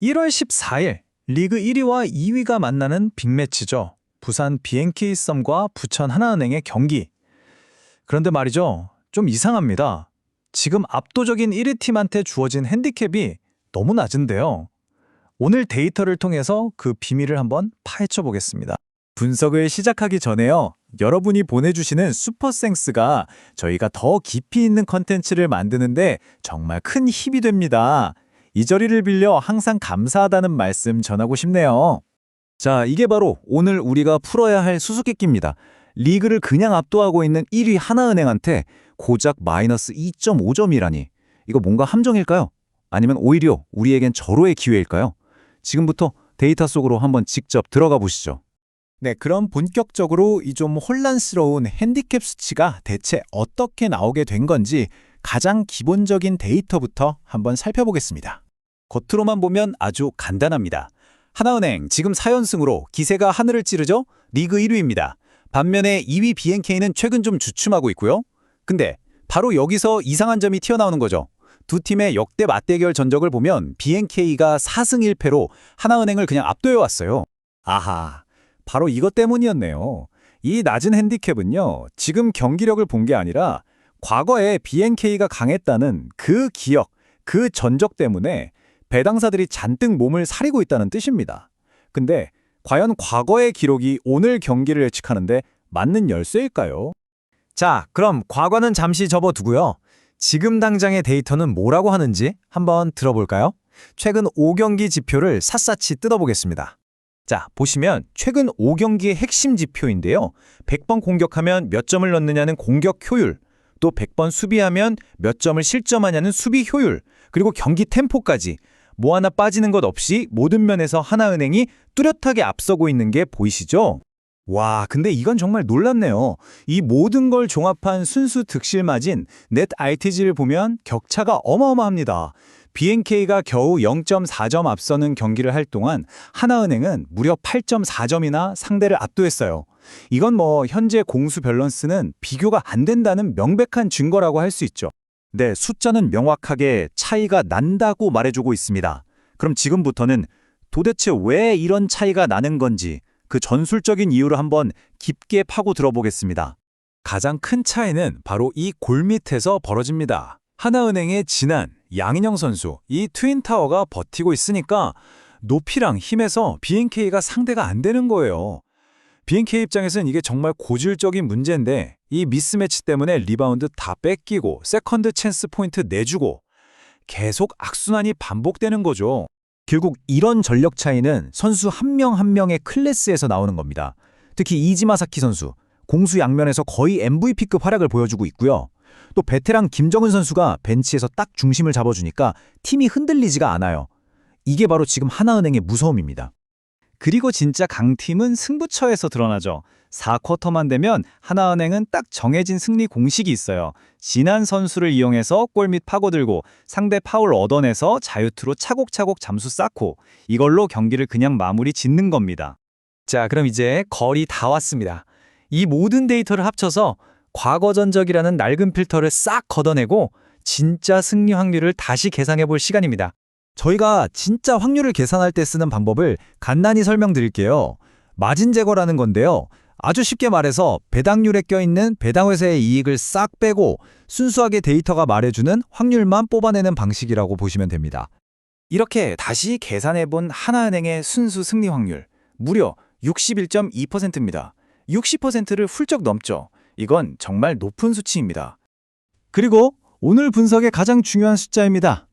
1월 14일 리그 1위와 2위가 만나는 빅매치죠. 부산 BNK 썸과 부천 하나은행의 경기. 그런데 말이죠. 좀 이상합니다. 지금 압도적인 1위 팀한테 주어진 핸디캡이 너무 낮은데요. 오늘 데이터를 통해서 그 비밀을 한번 파헤쳐 보겠습니다. 분석을 시작하기 전에요. 여러분이 보내주시는 슈퍼생스가 저희가 더 깊이 있는 컨텐츠를 만드는데 정말 큰 힘이 됩니다. 이 자리를 빌려 항상 감사하다는 말씀 전하고 싶네요. 자, 이게 바로 오늘 우리가 풀어야 할 수수께끼입니다. 리그를 그냥 압도하고 있는 1위 하나은행한테 고작 마이너스 2.5점이라니. 이거 뭔가 함정일까요? 아니면 오히려 우리에겐 절호의 기회일까요? 지금부터 데이터 속으로 한번 직접 들어가 보시죠. 네, 그럼 본격적으로 이 좀 혼란스러운 핸디캡 수치가 대체 어떻게 나오게 된 건지 가장 기본적인 데이터부터 한번 살펴보겠습니다. 겉으로만 보면 아주 간단합니다. 하나은행 지금 4연승으로 기세가 하늘을 찌르죠? 리그 1위입니다. 반면에 2위 BNK는 최근 좀 주춤하고 있고요. 근데 바로 여기서 이상한 점이 튀어나오는 거죠. 두 팀의 역대 맞대결 전적을 보면 BNK가 4승 1패로 하나은행을 그냥 압도해 왔어요. 아하, 바로 이것 때문이었네요. 이 낮은 핸디캡은요, 지금 경기력을 본 게 아니라 과거에 BNK가 강했다는 그 기억, 그 전적 때문에 배당사들이 잔뜩 몸을 사리고 있다는 뜻입니다. 근데 과연 과거의 기록이 오늘 경기를 예측하는데 맞는 열쇠일까요? 자, 그럼 과거는 잠시 접어두고요. 지금 당장의 데이터는 뭐라고 하는지 한번 들어볼까요? 최근 5경기 지표를 샅샅이 뜯어보겠습니다. 자, 보시면 최근 5경기의 핵심 지표인데요. 100번 공격하면 몇 점을 넣느냐는 공격 효율, 또 100번 수비하면 몇 점을 실점하냐는 수비 효율, 그리고 경기 템포까지 뭐 하나 빠지는 것 없이 모든 면에서 하나은행이 뚜렷하게 앞서고 있는 게 보이시죠? 와, 근데 이건 정말 놀랍네요. 이 모든 걸 종합한 순수 득실 마진 넷 RTG를 보면 격차가 어마어마합니다. BNK가 겨우 0.4점 앞서는 경기를 할 동안 하나은행은 무려 8.4점이나 상대를 압도했어요. 이건 뭐 현재 공수 밸런스는 비교가 안 된다는 명백한 증거라고 할 수 있죠. 네, 숫자는 명확하게 차이가 난다고 말해주고 있습니다. 그럼 지금부터는 도대체 왜 이런 차이가 나는 건지 그 전술적인 이유를 한번 깊게 파고 들어보겠습니다. 가장 큰 차이는 바로 이 골 밑에서 벌어집니다. 하나은행의 진한 양인영 선수, 이 트윈타워가 버티고 있으니까 높이랑 힘에서 BNK가 상대가 안 되는 거예요. BNK 입장에서는 이게 정말 고질적인 문제인데 이 미스매치 때문에 리바운드 다 뺏기고 세컨드 찬스 포인트 내주고 계속 악순환이 반복되는 거죠. 결국 이런 전력 차이는 선수 한명한 명의 클래스에서 나오는 겁니다. 특히 이지마사키 선수, 공수 양면에서 거의 MVP급 활약을 보여주고 있고요. 또 베테랑 김정은 선수가 벤치에서 딱 중심을 잡아주니까 팀이 흔들리지가 않아요. 이게 바로 지금 하나은행의 무서움입니다. 그리고 진짜 강팀은 승부처에서 드러나죠. 4쿼터만 되면 하나은행은 딱 정해진 승리 공식이 있어요. 진한 선수를 이용해서 골밑 파고들고 상대 파울 얻어내서 자유투로 차곡차곡 잠수 쌓고 이걸로 경기를 그냥 마무리 짓는 겁니다. 자, 그럼 이제 거리 다 왔습니다. 이 모든 데이터를 합쳐서 과거 전적이라는 낡은 필터를 싹 걷어내고 진짜 승리 확률을 다시 계산해 볼 시간입니다. 저희가 진짜 확률을 계산할 때 쓰는 방법을 간단히 설명드릴게요. 마진 제거라는 건데요. 아주 쉽게 말해서 배당률에 껴있는 배당회사의 이익을 싹 빼고 순수하게 데이터가 말해주는 확률만 뽑아내는 방식이라고 보시면 됩니다. 이렇게 다시 계산해본 하나은행의 순수 승리 확률 무려 61.2%입니다. 60%를 훌쩍 넘죠. 이건 정말 높은 수치입니다. 그리고 오늘 분석의 가장 중요한 숫자입니다.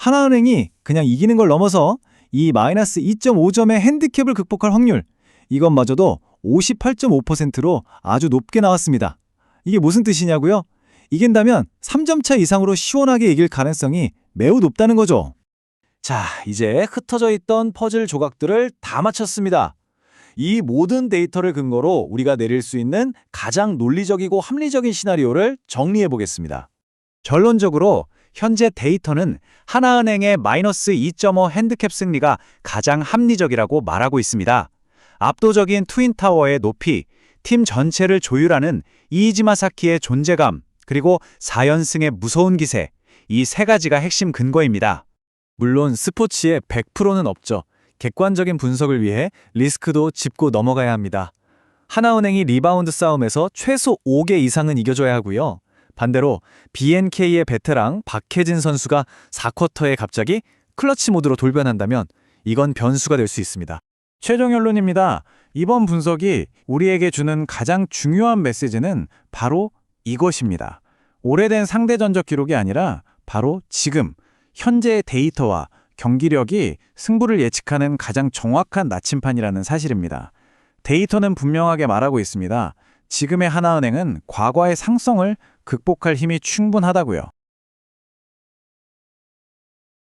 하나은행이 그냥 이기는 걸 넘어서 이 마이너스 2.5점의 핸디캡을 극복할 확률 이것마저도 58.5%로 아주 높게 나왔습니다. 이게 무슨 뜻이냐고요? 이긴다면 3점 차 이상으로 시원하게 이길 가능성이 매우 높다는 거죠. 자, 이제 흩어져 있던 퍼즐 조각들을 다 맞췄습니다. 이 모든 데이터를 근거로 우리가 내릴 수 있는 가장 논리적이고 합리적인 시나리오를 정리해 보겠습니다. 결론적으로 현재 데이터는 하나은행의 마이너스 2.5 핸드캡 승리가 가장 합리적이라고 말하고 있습니다. 압도적인 트윈타워의 높이, 팀 전체를 조율하는 이지마사키의 존재감, 그리고 4연승의 무서운 기세, 이 세 가지가 핵심 근거입니다. 물론 스포츠에 100%는 없죠. 객관적인 분석을 위해 리스크도 짚고 넘어가야 합니다. 하나은행이 리바운드 싸움에서 최소 5개 이상은 이겨줘야 하고요. 반대로 BNK의 베테랑 박혜진 선수가 4쿼터에 갑자기 클러치 모드로 돌변한다면 이건 변수가 될 수 있습니다. 최종 결론입니다. 이번 분석이 우리에게 주는 가장 중요한 메시지는 바로 이것입니다. 오래된 상대 전적 기록이 아니라 바로 지금 현재의 데이터와 경기력이 승부를 예측하는 가장 정확한 나침판이라는 사실입니다. 데이터는 분명하게 말하고 있습니다. 지금의 하나은행은 과거의 상성을 극복할 힘이 충분하다고요.